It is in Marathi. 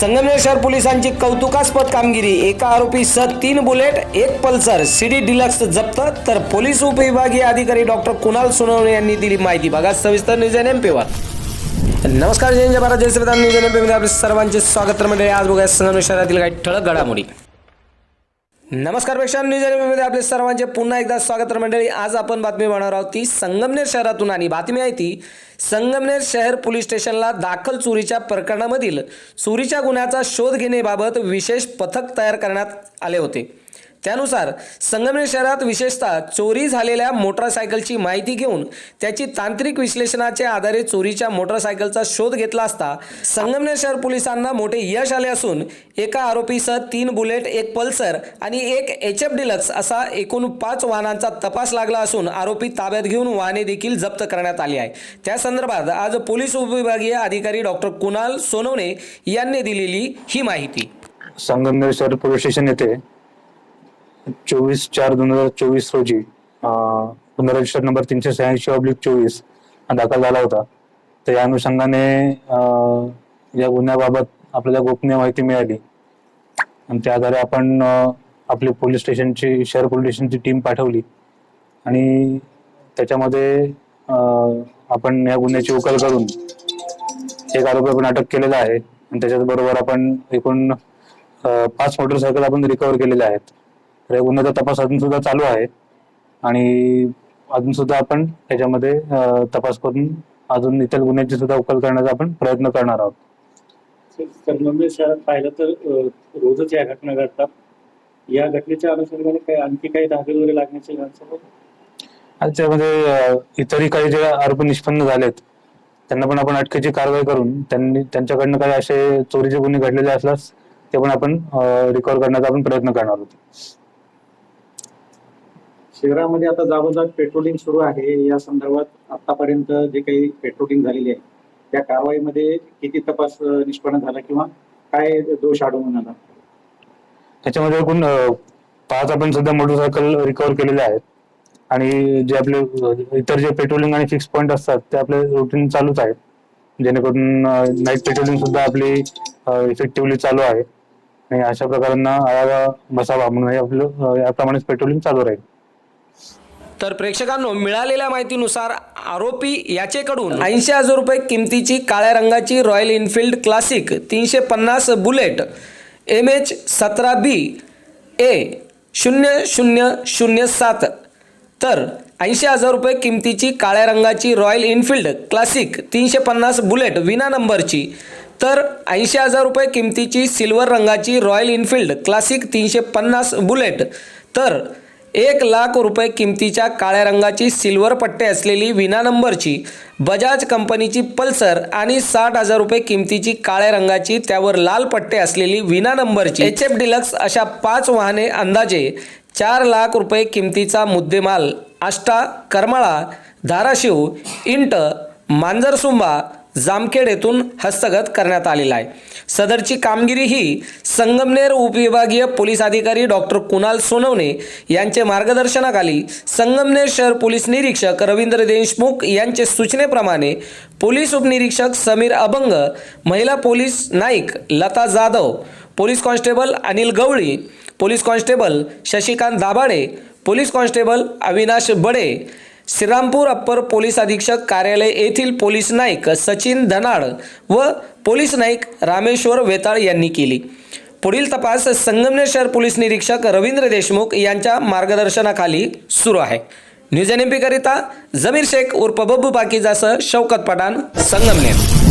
संगमेश्वर पोलिसांची कौतुकास्पद कामगिरी. एका आरोपीसह तीन बुलेट एक पल्सर. सीडी डिलक्स जप्त. तर पोलीस उपविभागीय अधिकारी डॉक्टर कुणाल सोनवणे यांनी दिली माहिती. बघा सविस्तर न्यूज एन एमपीवर नमस्कार जय जय भारत जय श्रीराम. न्यूज एन एम आपले सर्वांचे स्वागत तर मंडळी. आज बघा संगमेश्वरातील काही ठळक घडामोडी. नमस्कारपेक्षा न्यूजमध्ये आपले सर्वांचे पुन्हा एकदा स्वागत मंडळी. आज आपण बातमी बनवणार आहोत ती संगमनेर शहरातून आणि बातमी आहे ती संगमनेर शहर पोलीस स्टेशनला दाखल चोरीच्या प्रकरणामधील चोरीच्या गुन्ह्याचा शोध घेण्याबाबत विशेष पथक तयार करण्यात आले होते. त्यानुसार संगमनेर शहरात विशेषतः चोरी झालेल्या मोटरसायकलची माहिती घेऊन त्याची तांत्रिक विश्लेषणाच्या आधारे चोरीच्या मोटरसायकलचा शोध घेतला असता संगमनेर शहर पोलिसांना मोठे यश आले असून एका आरोपीसह तीन बुलेट एक पल्सर आणि एक एच एफ डिलक्स असा एकूण पाच वाहनांचा तपास लागला असून आरोपी ताब्यात घेऊन वाहने देखील जप्त करण्यात आली आहे. त्या संदर्भात आज पोलीस उपविभागीय अधिकारी डॉक्टर कुणाल सोनवणे यांनी दिलेली ही माहिती. संगमनेर शहर पोलीस स्टेशन येथे चोवीस चार दोन हजार चोवीस रोजी अं, गुन्हा रजिस्टर नंबर तीनशे शहाऐंशी ऑब्लिक चोवीस हा दाखल झाला होता. तर या अनुषंगाने या गुन्ह्याबाबत आपल्याला गोपनीय माहिती मिळाली. आणि त्या आधारे आपण आपली पोलीस स्टेशनची शहर पोलीस स्टेशनची टीम पाठवली. आणि त्याच्यामध्ये आपण या गुन्ह्याची उकल करून एक आरोपी आपण अटक केलेला आहे. आणि त्याच्याच बरोबर आपण एकूण पाच मोटरसायकल आपण रिकव्हर केलेल्या आहेत. तर या गुन्ह्याचा तपास अजून सुद्धा चालू आहे आणि अजून सुद्धा आपण त्याच्यामध्ये तपास करून अजून इतर गुन्ह्याची सुद्धा उकल करण्याचा आपण प्रयत्न करणार आहोत. शहरात पाहिलं तर रोजच या घटना घडतात. या घटनेच्या अनुषंगाने काही आणखी काही धागे वगैरे लागण्याची त्यामध्ये इतरही काही जे आरोपी निष्पन्न झालेत त्यांना पण आपण अटकेची कारवाई करून त्यांनी त्यांच्याकडनं काही असे चोरीचे गुन्हे घडलेले असल्यास ते पण आपण रिकव्हर करण्याचा आपण प्रयत्न करणार आहोत. शहरामध्ये आता जागोजाग पेट्रोलिंग सुरू आहे. या संदर्भात आतापर्यंत जे काही पेट्रोलिंग झालेली आहे त्या कारवाईमध्ये किती तपास निष्पन्न झाला किंवा काय दोष आढळून आला? त्याच्यामध्ये एकूण पाच आपण सध्या मोटरसायकल रिकव्हर केलेले आहेत. आणि जे आपले इतर जे पेट्रोलिंग आणि फिक्स पॉईंट असतात ते आपले रुटीन चालूच आहेत. जेणेकरून नाईट पेट्रोलिंग सुद्धा आपली इफेक्टिव्हली चालू आहे. आणि अशा प्रकारांना आळा बसावा म्हणून हे आपलं याप्रमाणेच पेट्रोलिंग चालू राहील. तर प्रेक्षकांनो मिळालेल्या माहितीनुसार आरोपी याचेकडून ऐंशी हजार रुपये किमतीची काळ्या रंगाची रॉयल इनफिल्ड क्लासिक तीनशे पन्नास बुलेट एम एच सतरा बी ए शून्य शून्य शून्य सात. तर ऐंशी हजार रुपये किमतीची काळ्या रंगाची रॉयल इनफिल्ड क्लासिक तीनशे पन्नास बुलेट विना नंबरची. तर ऐंशी हजार रुपये किमतीची सिल्वर रंगाची रॉयल इनफिल्ड क्लासिक तीनशे पन्नास बुलेट. तर एक लाख रुपये किमतीच्या काळ्या रंगाची सिल्वर पट्टे असलेली विना नंबरची बजाज कंपनीची पल्सर आणि साठ हजार रुपये किमतीची काळ्या रंगाची त्यावर लाल पट्टे असलेली विना नंबरची एच एफ डिलक्स अशा पाच वाहने अंदाजे चार लाख रुपये किमतीचा मुद्देमाल आष्टा करमाळा धाराशिव इंट मांजरसुंबा जामखेड येथून हस्तगत करण्यात आलेला आहे. सदरची कामगिरी ही संगमनेर उपविभागीय पोलीस अधिकारी डॉक्टर कुणाल सोनवणे यांचे मार्गदर्शनाखाली संगमनेर शहर पोलीस निरीक्षक रवींद्र देशमुख यांचे सूचनेप्रमाणे पोलीस उपनिरीक्षक समीर अभंग महिला police Naik Lata Jadhav police constable Anil Gawali police constable Shashikant Dabhade police constable Avinash Bade Shrirampur upper police अधीक्षक कार्यालय येथील पोलीस नाईक सचिन धनाड व पोलीस नाईक रामेश्वर वेताळ यांनी केली. पुढील तपास संगमनेर शहर पोलीस निरीक्षक रवींद्र देशमुख यांच्या मार्गदर्शनाखाली सुरू आहे. News N M Zameer Shaikh उर्फ बब्बू पाकीजासह शौकत पठाण संगमनेर.